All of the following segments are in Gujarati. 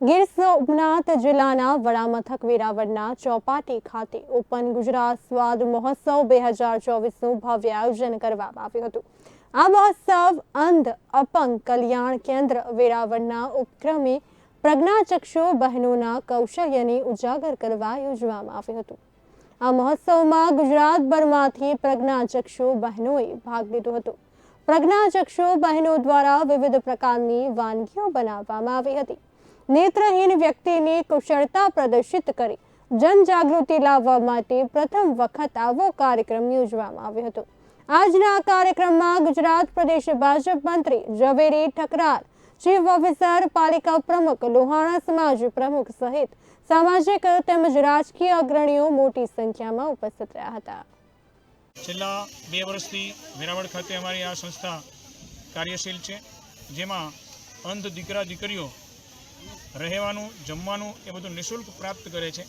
ગીર સોમનાથ જિલ્લાના વડામથક વેરાવળના ચોપાટી ખાતે ઓપન ગુજરાત સ્વાદ મહોત્સવ બે હજાર ચોવીસનું ભવ્ય આયોજન કરવામાં આવ્યું હતું. આ મહોત્સવ અંધ, અપંગ કલ્યાણ કેન્દ્ર વેરાવળના ઉપક્રમે પ્રજ્ઞાચક્ષુ બહેનોના કૌશલ્યને ઉજાગર કરવા યોજવામાં આવ્યું હતું. આ મહોત્સવમાં ગુજરાતભરમાંથી પ્રજ્ઞાચક્ષુ બહેનોએ ભાગ લીધો હતો. પ્રજ્ઞાચક્ષુ બહેનો દ્વારા વિવિધ પ્રકારની વાનગીઓ બનાવવામાં આવી હતી. નેત્રહીન વ્યક્તિની કુશળતા પ્રદર્શિત કરી. જનજાગૃતિ લાવવા માટે પ્રથમ વખત આવો કાર્યક્રમ યોજવામાં આવ્યો હતો. આજના આ કાર્યક્રમમાં ગુજરાત પ્રદેશ ભાજપ મંત્રી ઝવેરી ઠકરાર, ચીફ ઓફિસર પાલિકા પ્રમુખ લોહાણા સમાજ પ્રમુખ સહિત સામાજિક તેમજ રાજકીય અગ્રણીઓ મોટી સંખ્યામાં ઉપસ્થિત રહ્યા હતા. છેલ્લા બે વર્ષથી વેરાવળ ખાતે અમારી આ સંસ્થા કાર્યશીલ છે, જેમાં અંધ દીકરા દીકરીઓ રહેવાનું, જમવાનું એ બધું નિઃશુલ્ક પ્રાપ્ત કરે છે.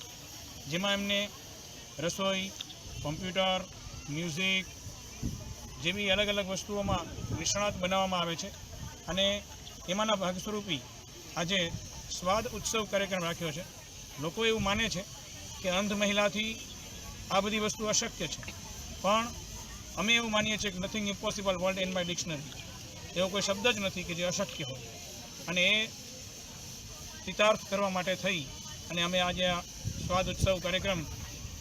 જેમાં એમને રસોઈ, કોમ્પ્યુટર, મ્યુઝિક જેવી અલગ અલગ વસ્તુઓમાં નિષ્ણાત બનાવવામાં આવે છે. અને એમાંના ભાગસ્વરૂપી આજે સ્વાદ ઉત્સવ કાર્યક્રમ રાખ્યો છે. લોકો એવું માને છે કે અંધ મહિલાથી આ બધી વસ્તુ અશક્ય છે. પણ અમે એવું માનીએ છીએ કે nothing impossible world in my dictionary એવો કોઈ શબ્દ જ નથી કે જે અશક્ય હોય. અને એ ચિતાર્થ કરવા માટે થઈ અને અમે આજે આ સ્વાદ ઉત્સવ કાર્યક્રમ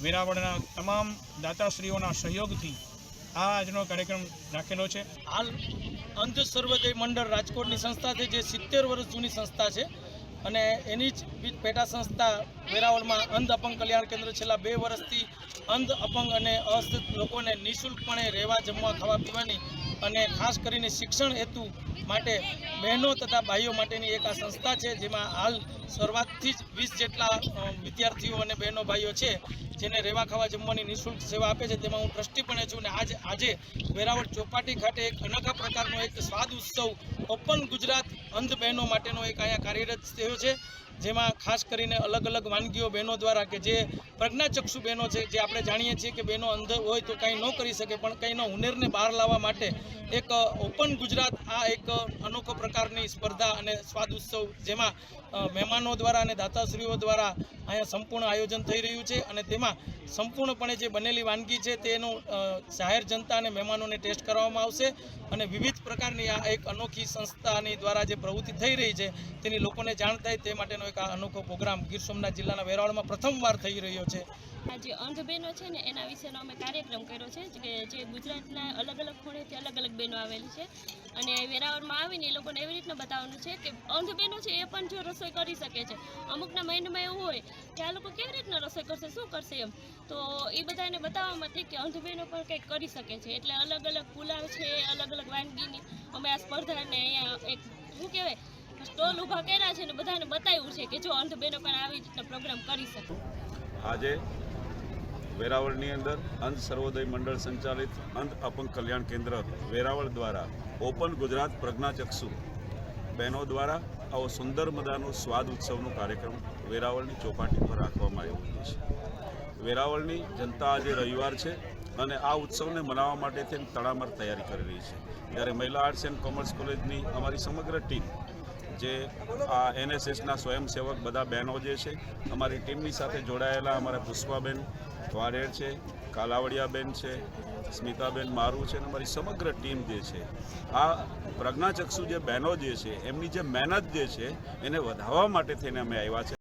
વેરાવળના તમામ દાતાશ્રીઓના સહયોગથી આ આજનો કાર્યક્રમ રાખેલો છે. હાલ અંધ સર્વોદય મંડળ રાજકોટની સંસ્થા છે, જે સિત્તેર વર્ષ જૂની સંસ્થા છે અને એની જ પેટા સંસ્થા વેરાવળમાં અંધ અપંગ કલ્યાણ કેન્દ્ર છેલ્લા બે વર્ષથી અંધ અપંગ અને અસ્થિત લોકોને નિઃશુલ્કપણે રહેવા, જમવા, ખાવા, પીવાની અને ખાસ કરીને શિક્ષણ હેતુ માટે બહેનો તથા ભાઈઓ માટેની એક આ સંસ્થા છે, જેમાં હાલ શરૂઆતથી જ વીસ જેટલા વિદ્યાર્થીઓ અને બહેનો ભાઈઓ છે, જેને રહેવા ખાવા જમવાની નિઃશુલ્ક સેવા આપે છે. તેમાં હું ટ્રસ્ટી પણ છું અને આજ, આજે વેરાવળ ચોપાટી ખાતે એક અનોખા પ્રકારનો એક સ્વાદ ઉત્સવ ઓપન ગુજરાત અંધ બહેનો માટેનો એક અહીંયા કાર્યરત થયો છે. જેમાં ખાસ કરીને અલગ અલગ વાનગીઓ બહેનો દ્વારા કે જે પ્રજ્ઞાચક્ષુ બહેનો છે, જે આપણે જાણીએ છીએ કે બહેનો અંધ હોય તો કંઈ ન કરી શકે, પણ કંઈનો હુનરને બહાર લાવવા માટે એક ઓપન ગુજરાત આ એક અનોખો પ્રકારની સ્પર્ધા અને સ્વાદ ઉત્સવ જેમાં મહેમાનો દ્વારા અને દાતાશ્રીઓ દ્વારા અહીંયા સંપૂર્ણ આયોજન થઈ રહ્યું છે અને તેમાં સંપૂર્ણપણે જે બનેલી વાનગી છે તેનું જાહેર જનતા અને મહેમાનોને ટેસ્ટ કરવામાં આવશે અને વિવિધ પ્રકારની આ એક અનોખી સંસ્થાની દ્વારા જે પ્રવૃત્તિ થઈ રહી છે તેની લોકોને જાણ થાય તે માટેનો એક આ અનોખો પ્રોગ્રામ ગીર સોમનાથ જિલ્લાના વેરાવળમાં પ્રથમવાર થઈ રહ્યો છે. આ જે અંધ બહેનો છે ને, એના વિશેનો અમે કાર્યક્રમ કર્યો છે કે જે ગુજરાતના અલગ અલગ ખૂણેથી અલગ અલગ બહેનો આવેલી છે. અને વેરાવળમાં આવીને એ લોકોને એવી રીતના બતાવવાનું છે કે અંધ બહેનો છે એ પણ જો રસોઈ કરી શકે છે. અમુકના માઇન્ડમાં એવું હોય કે આ લોકો કેવી રીતના રસોઈ કરશે, શું કરશે એમ. તો એ બધાને બતાવવા માટે કે અંધ બહેનો પણ કંઈક કરી શકે છે. એટલે અલગ અલગ પુલાવ છે, અલગ અલગ વાનગીની. અમે આ સ્પર્ધાને અહીંયા એક શું કહેવાય, સ્ટોલ ઊભા કર્યા છે ને બધાને બતાવ્યું છે કે જો અંધ બહેનો પણ આવી રીતના પ્રોગ્રામ કરી શકે. આજે વેરાવળની અંદર અંધ સર્વોદય મંડળ સંચાલિત અંધ અપંગ કલ્યાણ કેન્દ્ર વેરાવળ દ્વારા ઓપન ગુજરાત પ્રજ્ઞાચક્ષુ બહેનો દ્વારા આવો સુંદર મજાનો સ્વાદ ઉત્સવનો કાર્યક્રમ વેરાવળની ચોપાટી પર રાખવામાં આવ્યો છે. વેરાવળની જનતા આજે રવિવાર છે અને આ ઉત્સવને મનાવવા માટે તેની તડામાર તૈયારી કરી રહી છે. ત્યારે મહિલા આર્ટ્સ એન્ડ કોમર્સ કોલેજની અમારી સમગ્ર ટીમ, જે આ એનએસએસના સ્વયંસેવક બધા બહેનો જે છે, અમારી ટીમની સાથે જોડાયેલા અમારા પુષ્પાબેન વાડેર છે કાલાવડિયાબેન છે, સ્મિતાબેન મારું છે અને મારી સમગ્ર ટીમ જે છે, આ પ્રજ્ઞાચક્ષુ જે બહેનો જે છે, એમની જે મહેનત જે છે, એને વધારવા માટે થઈને અમે આવ્યા છે.